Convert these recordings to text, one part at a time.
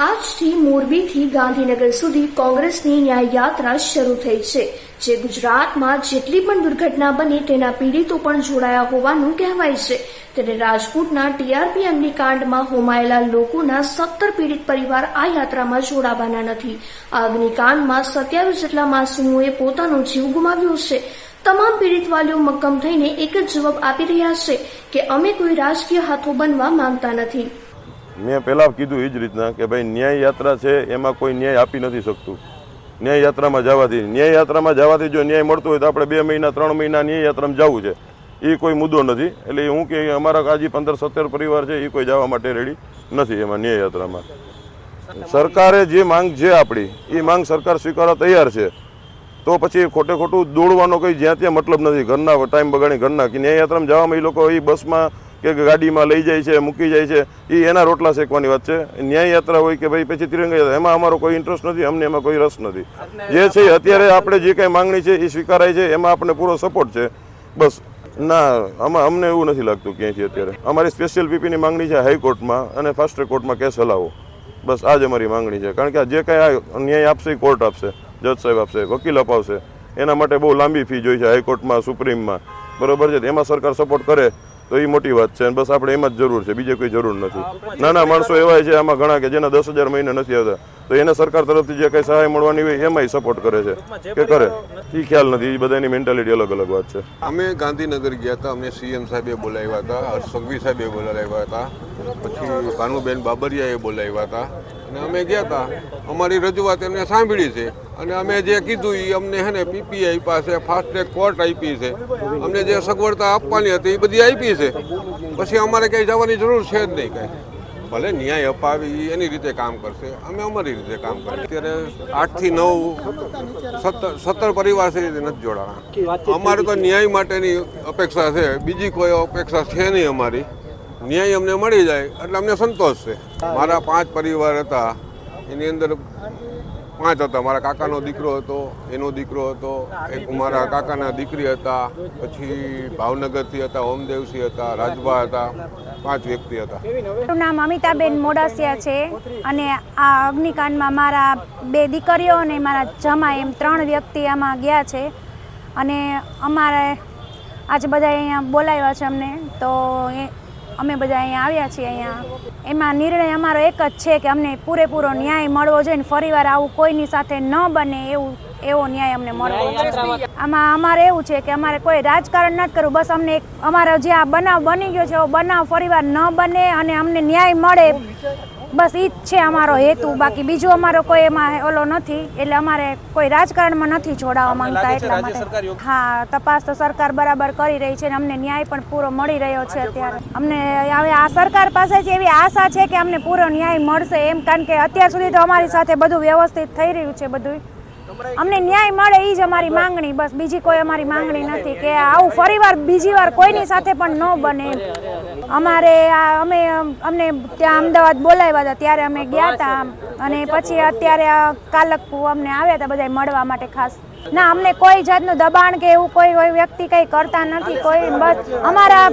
આજથી મોરબીથી ગાંધીનગર સુધી કોંગ્રેસની ન્યાય યાત્રા શરૂ થઈ છે. જે ગુજરાતમાં જેટલી પણ દુર્ઘટના બની તેના પીડિતો પણ જોડાયા હોવાનું કહેવાય છે. ત્યારે રાજકોટના ટીઆરપી અગ્નિકાંડમાં હોમાયેલા લોકોના સત્તર પીડિત પરિવાર આ યાત્રામાં જોડાવાના નથી. આ અગ્નિકાંડમાં સત્યાવીસ જેટલા માસૂમોએ પોતાનો જીવ ગુમાવ્યો છે. તમામ પીડિત વાલીઓ મક્કમ થઈને એક જ જવાબ આપી રહ્યા છે કે અમે કોઈ રાજકીય હાથો બનવા માંગતા નથી. મેં પહેલાં કીધું એ જ રીતના કે ભાઈ ન્યાય યાત્રા છે, એમાં કોઈ ન્યાય આપી નથી શકતું. ન્યાય યાત્રામાં જવાથી, ન્યાય યાત્રામાં જવાથી જો ન્યાય મળતો હોય તો આપણે બે મહિના, ત્રણ મહિના ન્યાય યાત્રામાં જવું છે. એ કોઈ મુદ્દો નથી. એટલે હું કે અમારા કાજી પંદર, સત્તર પરિવાર છે એ કોઈ જવા માટે રેડી નથી એમાં ન્યાય યાત્રામાં. સરકારે જે માંગ છે આપણી એ માંગ સરકાર સ્વીકારવા તૈયાર છે. તો પછી ખોટે ખોટું દોડવાનો કોઈ જ્યાં ત્યાં મતલબ નથી. ઘરના ટાઈમ બગાડી ઘરના, કે ન્યાય જવામાં એ લોકો એ બસમાં કે ગાડીમાં લઈ જાય છે મૂકી જાય છે એ એના રોટલા શેકવાની વાત છે. ન્યાય યાત્રા હોય કે ભાઈ પછી તિરંગા યાત્રા એમાં અમારો કોઈ ઇન્ટરેસ્ટ નથી અમને એમાં કોઈ રસ નથી. જે છે અત્યારે આપણે જે કાંઈ માંગણી છે એ સ્વીકારાય છે એમાં આપણે પૂરો સપોર્ટ છે. બસ ના આમાં અમને એવું નથી લાગતું ક્યાંયથી અત્યારે. અમારી સ્પેશિયલ પીપીની માંગણી છે હાઈકોર્ટમાં અને ફાસ્ટ કોર્ટમાં કેસ હલાવો. બસ આ જ અમારી માંગણી છે. કારણ કે આ જે કાંઈ આ ન્યાય આપશે એ કોર્ટ આપશે જજ સાહેબ આપશે વકીલ અપાવશે. એના માટે બહુ લાંબી ફી જોઈ છે હાઈકોર્ટમાં સુપ્રીમમાં. બરોબર છે? એમાં સરકાર સપોર્ટ કરે. તો એ મોટી વાત છે અને બસ આપણે એમાં જ જરૂર છે બીજે કોઈ જરૂર નથી. નાના માણસો એવા છે આમાં ઘણા કે જેના દસ હજાર મહિને નથી આવતા. તો એને સરકાર તરફથી જે કંઈ સહાય મળવાની હોય એમાંય સપોર્ટ કરે છે. કે કરે. એ ખ્યાલ નથી એ બધાની મેન્ટાલિટી અલગ અલગ વાત છે. અમે ગાંધીનગર ગયા હતા અમને સીએમ સાહેબે બોલાવ્યા હતા હર્ષ સંઘવી સાહેબે બોલાવ્યા હતા પછી ભાનુબેન બાબરિયાએ બોલાવ્યા હતા. અને અમે ગયા હતા. અમારી રજૂઆત એમને સાંભળી છે. અને અમે જે કીધું એ અમને હે ને પીપીઆઈ પાસે ફાસ્ટ ટ્રેક કોર્ટ આપી છે. અમને જે સગવડતા આપવાની હતી એ બધી આપી છે. પછી અમારે ક્યાંય જવાની જરૂર છે જ નહીં કાંઈ. ભલે ન્યાય અપાવી એની રીતે કામ કરશે. અમે અમારી રીતે કામ કરીએ. અત્યારે આઠથી નવ સત્તર સત્તર પરિવાર છે એ નથી જોડાણા. અમારે તો ન્યાય માટેની અપેક્ષા છે. બીજી કોઈ અપેક્ષા છે નહીં અમારી. ન્યાય અમને મળી જાય, એટલે અમને સંતોષ છે. મારા પાંચ પરિવાર હતા. એની અંદર પાંચ હતા. મારા કાકાનો દીકરો હતો, એનો દીકરો હતો, એક મારા કાકાના દીકરી હતા, પછી ભાવનગરથી હતા, ઓમદેવસિંહ હતા, રાજભા હતા. પાંચ વ્યક્તિ હતા. મારું નામ અમિતાબેન મોડાસિયા છે અને આ અગ્નિકાંડમાં મારા બે દીકરીઓ અને મારા જમા એમ ત્રણ વ્યક્તિ આમાં ગયા છે. અને અમારે આજે બધા અહીંયા બોલાવ્યા છે અમને. તો અમે બધા અહીંયા આવ્યા છીએ અહીંયા. એમાં નિર્ણય અમારો એક જ છે કે અમને પૂરેપૂરો ન્યાય મળવો જોઈએ ફરીવાર આવું કોઈની સાથે ન બને એવું એવો ન્યાય અમને મળવો આમાં અમારે એવું છે કે અમારે કોઈ રાજકારણ નથી કરવું. બસ અમને અમારો જે આ બનાવ બની ગયો છે એવો બનાવ ફરીવાર ન બને અને અમને ન્યાય મળે. બસ ઈ જ છે અમારો હેતુ. બાકી બીજો અમારો કોઈ એમાં ઓલો નથી. એટલે અમારે કોઈ રાજકારણમાં નથી જોડાવા માંગતા એટલા માટે. હા તપાસ તો સરકાર બરાબર કરી રહી છે અને અમને ન્યાય પણ પૂરો મળી રહ્યો છે અત્યારે. અમને હવે આ સરકાર પાસેથી એવી આશા છે કે અમને પૂરો ન્યાય મળશે એમ. કારણ કે અત્યાર સુધી તો અમારી સાથે બધું વ્યવસ્થિત થઈ રહ્યું છે બધું અમને ન્યાય મળે એ જ અમારી માંગણી. બસ બીજી કોઈ અમારી માંગણી નથી કે આવું ફરીવાર બીજી વાર કોઈની સાથે પણ ન બને. અમારે આ અમે અમને ત્યાં અમદાવાદ બોલાવ્યા હતા ત્યારે અમે ગયા હતા. અને પછી અત્યારે કાલકુ અમને આવ્યા હતા બધા મળવા માટે ખાસ. ના, અમને કોઈ જાતનું દબાણ કે એવું કોઈ કોઈ વ્યક્તિ કંઈ કરતા નથી, કોઈ બસ. અમારા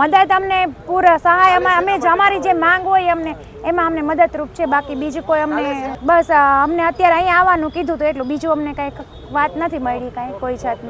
મદદ અમને પૂરા સહાય અમારે અમે જ, અમારી જે માંગ હોય અમને, એમાં અમને મદદરૂપ છે. બાકી બીજું કોઈ અમને બસ અમને અત્યારે અહીંયા આવવાનું કીધું તો એટલું. બીજું અમને કઈ વાત નથી મળી, કાંઈ કોઈ જાતની.